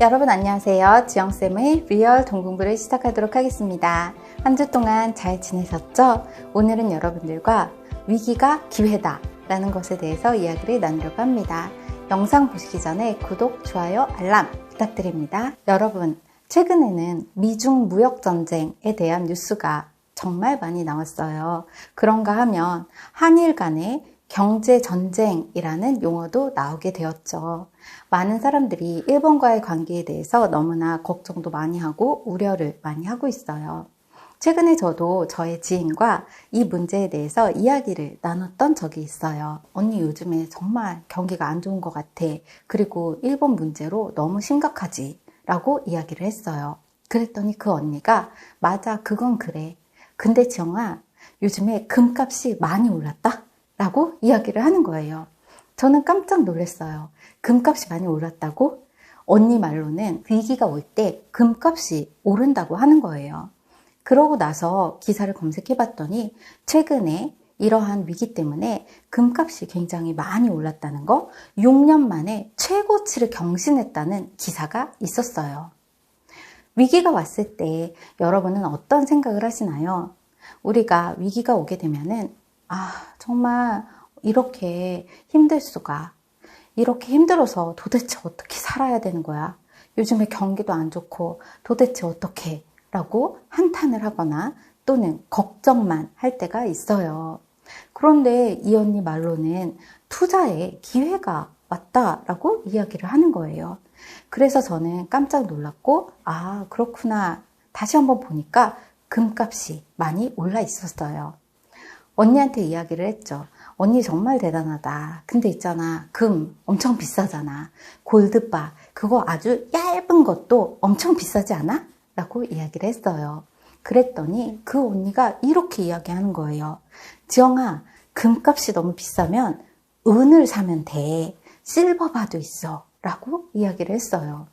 여러분 안녕하세요. 지영쌤의 리얼 동공부를 시작하도록 하겠습니다. 한 주 동안 잘 지내셨죠? 오늘은 여러분들과 위기가 기회다 라는 것에 대해서 이야기를 나누려고 합니다. 영상 보시기 전에 구독, 좋아요, 알람 부탁드립니다. 여러분, 최근에는 미중 무역 전쟁에 대한 뉴스가 정말 많이 나왔어요. 그런가 하면 한일 간의 경제 전쟁이라는 용어도 나오게 되었죠. 많은 사람들이 일본과의 관계에 대해서 너무나 걱정도 많이 하고 우려를 많이 하고 있어요. 최근에 저도 저의 지인과 이 문제에 대해서 이야기를 나눴던 적이 있어요. 언니 요즘에 정말 경기가 안 좋은 것 같아. 그리고 일본 문제로 너무 심각하지. 라고 이야기를 했어요. 그랬더니 그 언니가 맞아, 그건 그래. 근데 지영아, 요즘에 금값이 많이 올랐다? 라고 이야기를 하는 거예요. 저는 깜짝 놀랐어요. 금값이 많이 올랐다고? 언니 말로는 위기가 올 때 금값이 오른다고 하는 거예요. 그러고 나서 기사를 검색해 봤더니 최근에 이러한 위기 때문에 금값이 굉장히 많이 올랐다는 거, 6년 만에 최고치를 경신했다는 기사가 있었어요. 위기가 왔을 때 여러분은 어떤 생각을 하시나요? 우리가 위기가 오게 되면은 아, 정말 이렇게 힘들 수가. 이렇게 힘들어서 도대체 어떻게 살아야 되는 거야? 요즘에 경기도 안 좋고 도대체 어떻게? 라고 한탄을 하거나 또는 걱정만 할 때가 있어요. 그런데 이 언니 말로는 투자에 기회가 왔다라고 이야기를 하는 거예요. 그래서 저는 깜짝 놀랐고, 아, 그렇구나. 다시 한번 보니까 금값이 많이 올라 있었어요. 언니한테 이야기를 했죠. 언니 정말 대단하다. 근데 있잖아. 금 엄청 비싸잖아. 골드바. 그거 아주 얇은 것도 엄청 비싸지 않아? 라고 이야기를 했어요. 그랬더니 그 언니가 이렇게 이야기하는 거예요. 지영아, 금값이 너무 비싸면 은을 사면 돼. 실버바도 있어. 라고 이야기를 했어요.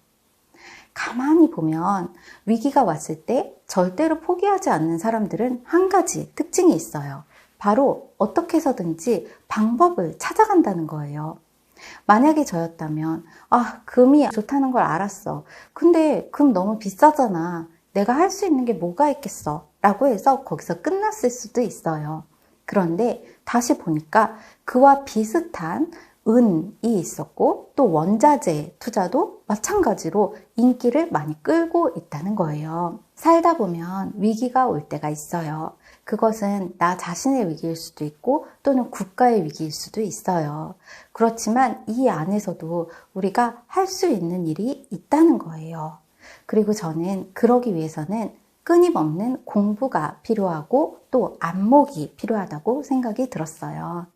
가만히 보면 위기가 왔을 때 절대로 포기하지 않는 사람들은 한 가지 특징이 있어요. 바로 어떻게 해서든지 방법을 찾아간다는 거예요. 만약에 저였다면, 아, 금이 좋다는 걸 알았어. 근데 금 너무 비싸잖아. 내가 할 수 있는 게 뭐가 있겠어. 라고 해서 거기서 끝났을 수도 있어요. 그런데 다시 보니까 그와 비슷한 은이 있었고 또 원자재 투자도 마찬가지로 인기를 많이 끌고 있다는 거예요. 살다 보면 위기가 올 때가 있어요. 그것은 나 자신의 위기일 수도 있고 또는 국가의 위기일 수도 있어요. 그렇지만 이 안에서도 우리가 할 수 있는 일이 있다는 거예요. 그리고 저는 그러기 위해서는 끊임없는 공부가 필요하고 또 안목이 필요하다고 생각이 들었어요.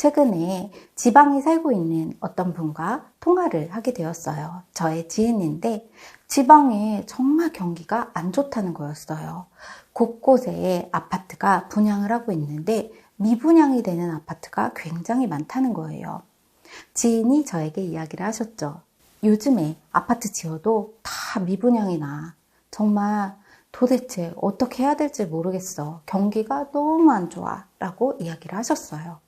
최근에 지방에 살고 있는 어떤 분과 통화를 하게 되었어요. 저의 지인인데 지방에 정말 경기가 안 좋다는 거였어요. 곳곳에 아파트가 분양을 하고 있는데 미분양이 되는 아파트가 굉장히 많다는 거예요. 지인이 저에게 이야기를 하셨죠. 요즘에 아파트 지어도 다 미분양이 나. 정말 도대체 어떻게 해야 될지 모르겠어. 경기가 너무 안 좋아. 라고 이야기를 하셨어요.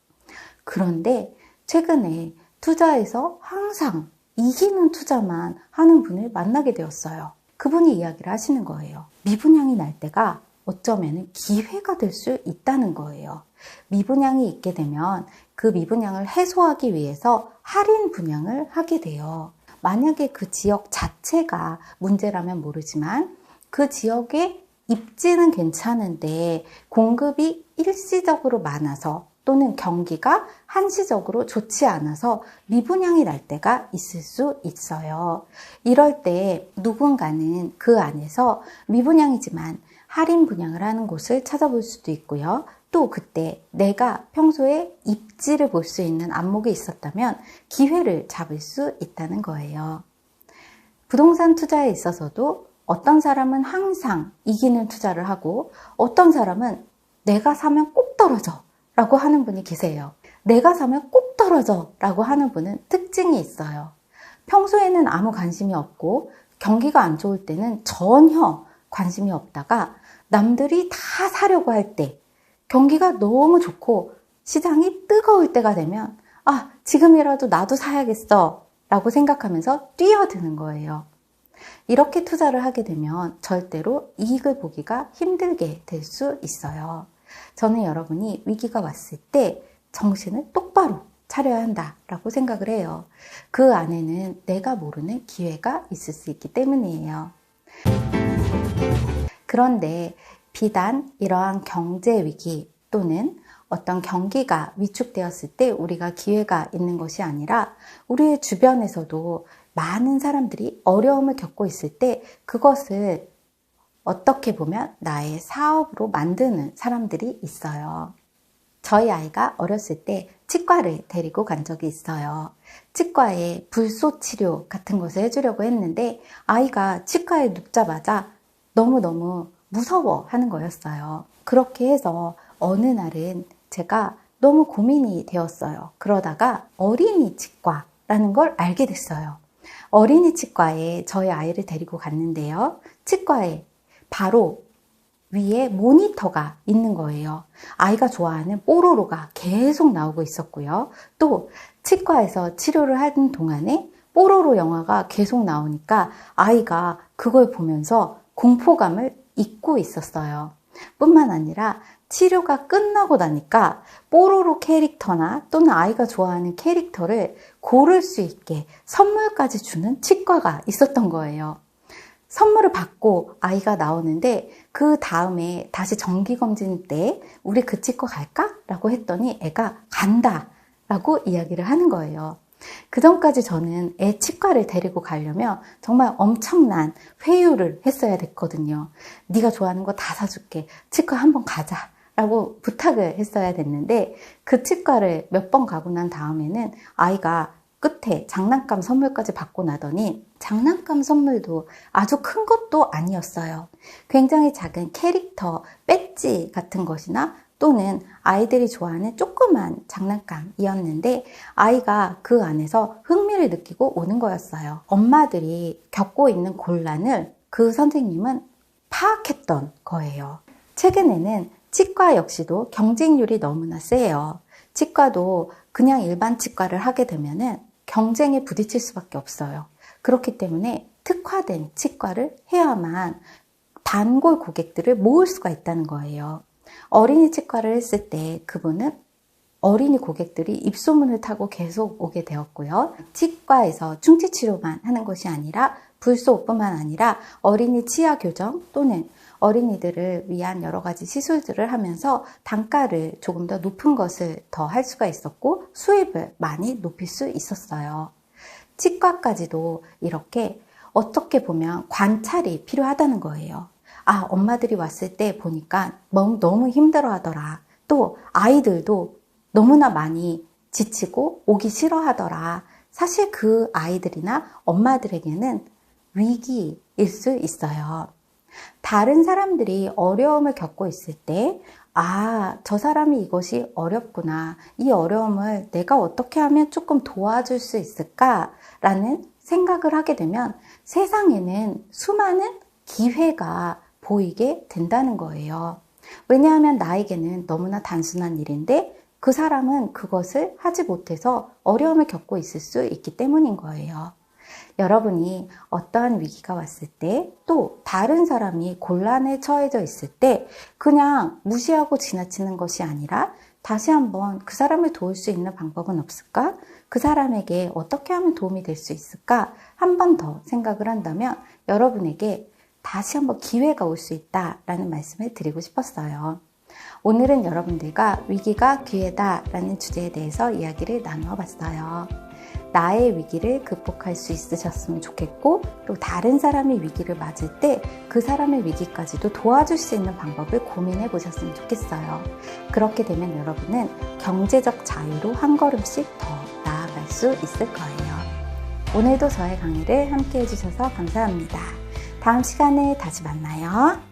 그런데 최근에 투자에서 항상 이기는 투자만 하는 분을 만나게 되었어요. 그분이 이야기를 하시는 거예요. 미분양이 날 때가 어쩌면 기회가 될 수 있다는 거예요. 미분양이 있게 되면 그 미분양을 해소하기 위해서 할인 분양을 하게 돼요. 만약에 그 지역 자체가 문제라면 모르지만 그 지역의 입지는 괜찮은데 공급이 일시적으로 많아서 또는 경기가 한시적으로 좋지 않아서 미분양이 날 때가 있을 수 있어요. 이럴 때 누군가는 그 안에서 미분양이지만 할인 분양을 하는 곳을 찾아볼 수도 있고요. 또 그때 내가 평소에 입지를 볼 수 있는 안목이 있었다면 기회를 잡을 수 있다는 거예요. 부동산 투자에 있어서도 어떤 사람은 항상 이기는 투자를 하고 어떤 사람은 내가 사면 꼭 떨어져 라고 하는 분이 계세요. 내가 사면 꼭 떨어져 라고 하는 분은 특징이 있어요. 평소에는 아무 관심이 없고 경기가 안 좋을 때는 전혀 관심이 없다가 남들이 다 사려고 할 때, 경기가 너무 좋고 시장이 뜨거울 때가 되면, 아, 지금이라도 나도 사야겠어. 라고 생각하면서 뛰어드는 거예요. 이렇게 투자를 하게 되면 절대로 이익을 보기가 힘들게 될 수 있어요. 저는 여러분이 위기가 왔을 때 정신을 똑바로 차려야 한다라고 생각을 해요. 그 안에는 내가 모르는 기회가 있을 수 있기 때문이에요. 그런데 비단 이러한 경제 위기 또는 어떤 경기가 위축되었을 때 우리가 기회가 있는 것이 아니라 우리의 주변에서도 많은 사람들이 어려움을 겪고 있을 때 그것을 어떻게 보면 나의 사업으로 만드는 사람들이 있어요. 저희 아이가 어렸을 때 치과를 데리고 간 적이 있어요. 치과에 불소 치료 같은 것을 해주려고 했는데 아이가 치과에 눕자마자 너무너무 무서워 하는 거였어요. 그렇게 해서 어느 날은 제가 너무 고민이 되었어요. 그러다가 어린이 치과라는 걸 알게 됐어요. 어린이 치과에 저희 아이를 데리고 갔는데요. 치과에 바로 위에 모니터가 있는 거예요. 아이가 좋아하는 뽀로로가 계속 나오고 있었고요. 또 치과에서 치료를 하는 동안에 뽀로로 영화가 계속 나오니까 아이가 그걸 보면서 공포감을 잊고 있었어요. 뿐만 아니라 치료가 끝나고 나니까 뽀로로 캐릭터나 또는 아이가 좋아하는 캐릭터를 고를 수 있게 선물까지 주는 치과가 있었던 거예요. 선물을 받고 아이가 나오는데 그 다음에 다시 정기검진 때 우리 그 치과 갈까? 라고 했더니 애가 간다 라고 이야기를 하는 거예요. 그 전까지 저는 애 치과를 데리고 가려면 정말 엄청난 회유를 했어야 됐거든요. 네가 좋아하는 거 다 사줄게. 치과 한번 가자. 라고 부탁을 했어야 됐는데 그 치과를 몇 번 가고 난 다음에는 아이가 끝에 장난감 선물까지 받고 나더니 장난감 선물도 아주 큰 것도 아니었어요. 굉장히 작은 캐릭터, 배지 같은 것이나 또는 아이들이 좋아하는 조그만 장난감이었는데 아이가 그 안에서 흥미를 느끼고 오는 거였어요. 엄마들이 겪고 있는 곤란을 그 선생님은 파악했던 거예요. 최근에는 치과 역시도 경쟁률이 너무나 세요. 치과도 그냥 일반 치과를 하게 되면은 경쟁에 부딪힐 수밖에 없어요. 그렇기 때문에 특화된 치과를 해야만 단골 고객들을 모을 수가 있다는 거예요. 어린이 치과를 했을 때 그분은 어린이 고객들이 입소문을 타고 계속 오게 되었고요. 치과에서 충치 치료만 하는 것이 아니라 불소뿐만 아니라 어린이 치아 교정 또는 어린이들을 위한 여러 가지 시술들을 하면서 단가를 조금 더 높은 것을 더 할 수가 있었고 수입을 많이 높일 수 있었어요. 치과까지도 이렇게 어떻게 보면 관찰이 필요하다는 거예요. 아, 엄마들이 왔을 때 보니까 너무, 힘들어 하더라. 또 아이들도 너무나 많이 지치고 오기 싫어 하더라. 사실 그 아이들이나 엄마들에게는 위기일 수 있어요. 다른 사람들이 어려움을 겪고 있을 때, 아, 저 사람이 이것이 어렵구나. 이 어려움을 내가 어떻게 하면 조금 도와줄 수 있을까? 라는 생각을 하게 되면 세상에는 수많은 기회가 보이게 된다는 거예요. 왜냐하면 나에게는 너무나 단순한 일인데 그 사람은 그것을 하지 못해서 어려움을 겪고 있을 수 있기 때문인 거예요. 여러분이 어떠한 위기가 왔을 때 또 다른 사람이 곤란에 처해져 있을 때 그냥 무시하고 지나치는 것이 아니라 다시 한번 그 사람을 도울 수 있는 방법은 없을까? 그 사람에게 어떻게 하면 도움이 될 수 있을까? 한 번 더 생각을 한다면 여러분에게 다시 한번 기회가 올 수 있다라는 말씀을 드리고 싶었어요. 오늘은 여러분들과 위기가 기회다 라는 주제에 대해서 이야기를 나누어 봤어요. 나의 위기를 극복할 수 있으셨으면 좋겠고 또 다른 사람의 위기를 맞을 때 그 사람의 위기까지도 도와줄 수 있는 방법을 고민해 보셨으면 좋겠어요. 그렇게 되면 여러분은 경제적 자유로 한 걸음씩 더 나아갈 수 있을 거예요. 오늘도 저의 강의를 함께 해주셔서 감사합니다. 다음 시간에 다시 만나요.